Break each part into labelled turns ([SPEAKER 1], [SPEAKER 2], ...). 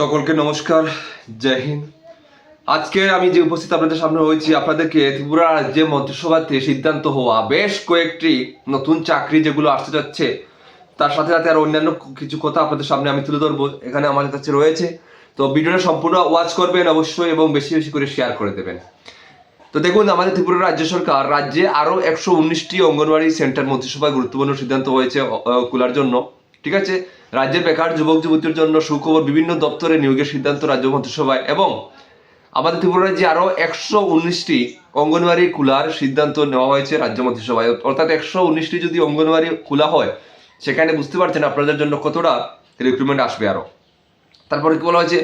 [SPEAKER 1] সকলকে নমস্কার, জয় হিন্দ। আজকে আমি যে উপস্থিত আপনাদের সামনে হয়েছি, আপনাদেরকে ত্রিপুরা রাজ্যে মন্ত্রিসভাতে সিদ্ধান্ত হওয়া বেশ কয়েকটি নতুন চাকরি যেগুলো আসতে যাচ্ছে, তার সাথে সাথে আর অন্যান্য কিছু কথা আপনাদের সামনে আমি তুলে ধরবো, এখানে আমাদের কাছে রয়েছে। তো ভিডিওটা সম্পূর্ণ ওয়াচ করবেন অবশ্যই এবং বেশি বেশি করে শেয়ার করে দেবেন। তো দেখুন, আমাদের ত্রিপুরা রাজ্য সরকার রাজ্যে আরও একশো উনিশটি অঙ্গনওয়াড়ি সেন্টার মন্ত্রিসভায় গুরুত্বপূর্ণ সিদ্ধান্ত হয়েছে খোলার জন্য। ঠিক আছে? রাজ্যের বেকার যুবক যুবতীর জন্য সুখবর বিভিন্ন দপ্তরে নিয়োগের সিদ্ধান্ত রাজ্য মন্ত্রিসভায় এবং আমাদের ত্রিপুরা রাজ্যে আরও একশো উনিশটি অঙ্গনওয়াড়ি খোলার সিদ্ধান্ত নেওয়া হয়েছে রাজ্য মন্ত্রিসভায়। অর্থাৎ একশো উনিশটি যদি অঙ্গনওয়াড়ি খোলা হয়, সেখানে বুঝতে পারছেন আপনাদের জন্য কতটা রিক্রুটমেন্ট আসবে আরও তারপরে কি বলা হয়েছে?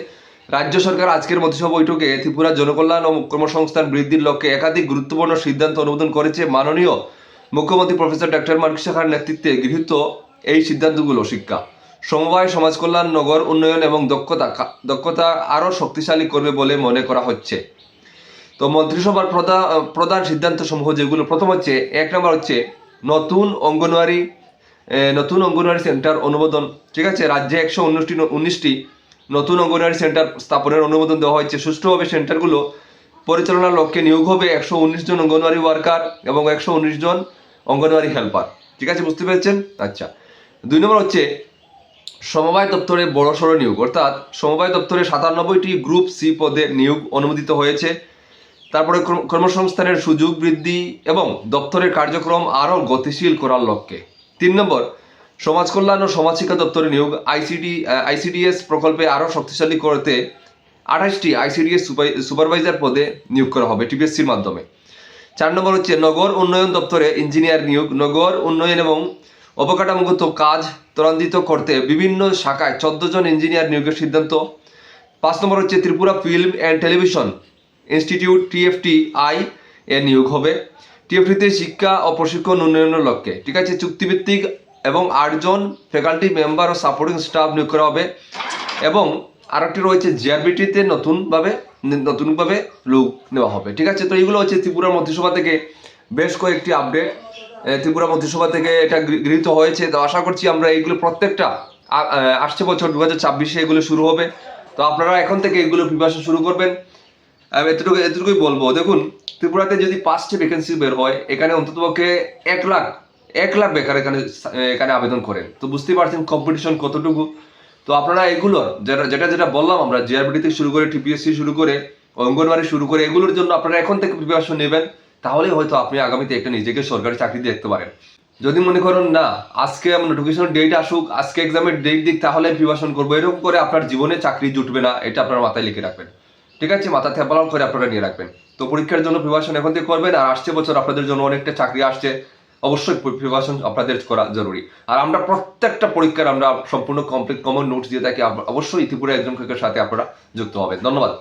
[SPEAKER 1] রাজ্য সরকার আজকের মন্ত্রিসভা বৈঠকে ত্রিপুরা জনকল্যাণ ও কর্মসংস্থান বৃদ্ধির লক্ষ্যে একাধিক গুরুত্বপূর্ণ সিদ্ধান্ত অনুমোদন করেছে মাননীয় মুখ্যমন্ত্রী প্রফেসর ডক্টর মানিক সাহার নেতৃত্বে গৃহীত এই সিদ্ধান্তগুলো শিক্ষা। সমবায় সমাজ কল্যাণ নগর উন্নয়ন এবং দক্ষতা দক্ষতা আরও শক্তিশালী করবে বলে মনে করা হচ্ছে। তো মন্ত্রিসভার প্রধান প্রধান সিদ্ধান্ত সমূহ যেগুলো, প্রথম হচ্ছে, এক নম্বর হচ্ছে নতুন অঙ্গনওয়াড়ি নতুন অঙ্গনওয়াড়ি সেন্টার অনুমোদন। ঠিক আছে, রাজ্যে একশো উনিশটি উনিশটি নতুন অঙ্গনওয়াড়ি সেন্টার স্থাপনের অনুমোদন দেওয়া হয়েছে। সুষ্ঠুভাবে সেন্টারগুলো পরিচালনার লক্ষ্যে নিয়োগ হবে একশো উনিশ জন অঙ্গনওয়াড়ি ওয়ার্কার এবং একশো উনিশ জন অঙ্গনওয়াড়ি হেল্পার। ঠিক আছে, বুঝতে পেরেছেন? আচ্ছা। দুই নম্বর হচ্ছে সমবায় দপ্তরে বড় সড়ো নিয়োগ, অর্থাৎ সমবায় দপ্তরে সাতানব্বইটি গ্রুপ সি পদে নিয়োগ অনুমোদিত হয়েছে। তারপরে কর্মসংস্থানের সুযোগ বৃদ্ধি এবং দপ্তরের কার্যক্রম আরও গতিশীল করার লক্ষ্যে। তিন নম্বর সমাজ কল্যাণ ও সমাজ শিক্ষা দপ্তরে নিয়োগ আইসিডি আইসিডিএস প্রকল্পে আরও শক্তিশালী করতে আঠাশটি আইসিডিএস সুপারভাইজার পদে নিয়োগ করা হবে টিপিএসসির মাধ্যমে। চার নম্বর হচ্ছে নগর উন্নয়ন দপ্তরে ইঞ্জিনিয়ার নিয়োগ। নগর উন্নয়ন এবং অবকাঠামোগত কাজ ত্বরান্বিত করতে বিভিন্ন শাখায় চোদ্দ জন ইঞ্জিনিয়ার নিয়োগের সিদ্ধান্ত। পাঁচ নম্বর হচ্ছে Tripura Film and Television Institute TFT I এর নিয়োগ হবে। টিএফটিতে শিক্ষা ও প্রশিক্ষণ উন্নয়নের লক্ষ্যে। ঠিক আছে, চুক্তিভিত্তিক এবং আটজন ফ্যাকাল্টি মেম্বার ও সাপোর্টিং স্টাফ নিয়োগ করা হবে। এবং আরেকটি রয়েছে, জিআরবিটিতে নতুনভাবে নতুনভাবে লোক নেওয়া হবে। ঠিক আছে, তো এইগুলো হচ্ছে ত্রিপুরা মন্ত্রিসভা থেকে বেশ কয়েকটি আপডেট। ত্রিপুরা মন্ত্রিসভা থেকে এটা গৃহীত হয়েছে। তো আশা করছি আমরা এইগুলো প্রত্যেকটা আসছে বছর দু হাজার ছাব্বিশে এগুলো শুরু হবে। তো আপনারা এখন থেকে এগুলো প্রিপারেশন শুরু করবেন। এতটুকু, এতটুকুই বলব। দেখুন, ত্রিপুরাতে যদি পাঁচটি ভ্যাকেন্সি বের হয়, এখানে অন্ততপক্ষে এক লাখ এক লাখ বেকার এখানে এখানে আবেদন করেন। তো বুঝতেই পারছেন কম্পিটিশন কতটুকু। তো আপনারা এগুলো, যেটা যেটা যেটা বললাম আমরা জিআরবিডি থেকে শুরু করে টিপিএসসি শুরু করে, অঙ্গনওয়াড়ি শুরু করে, এগুলোর জন্য আপনারা এখন থেকে প্রিপারেশন নেবেন। তাহলে হয়তো আপনি আগামীতে একটা নিজেকে সরকারি চাকরি দেখতে পারেন। যদি মনে করুন, না, আজকে আমার নোটিফিকেশন ডেট আসুক, আজকে এক্সামের ডেট দিক, তাহলে প্রিপারেশন করব। এরকম করে আপনার জীবনে চাকরি জুটবে না, এটা আপনার মাথায় লিখে রাখবেন। ঠিক আছে? মাথা থেপালাম করে আপনারা নিয়ে রাখবেন। তো পরীক্ষার জন্য প্রিপারেশন এখন থেকে করবেন, আর আসছে বছর আপনাদের জন্য অনেকটা চাকরি আসছে। অবশ্যই প্রিপারেশন আপনাদের করা জরুরি। আর আমরা প্রত্যেকটা পরীক্ষার আমরা সম্পূর্ণ কমপ্লিট কমন নোটস দিয়ে থাকি। অবশ্যই ইতিপুরে একজন সাথে আপনারা যুক্ত হবেন। ধন্যবাদ।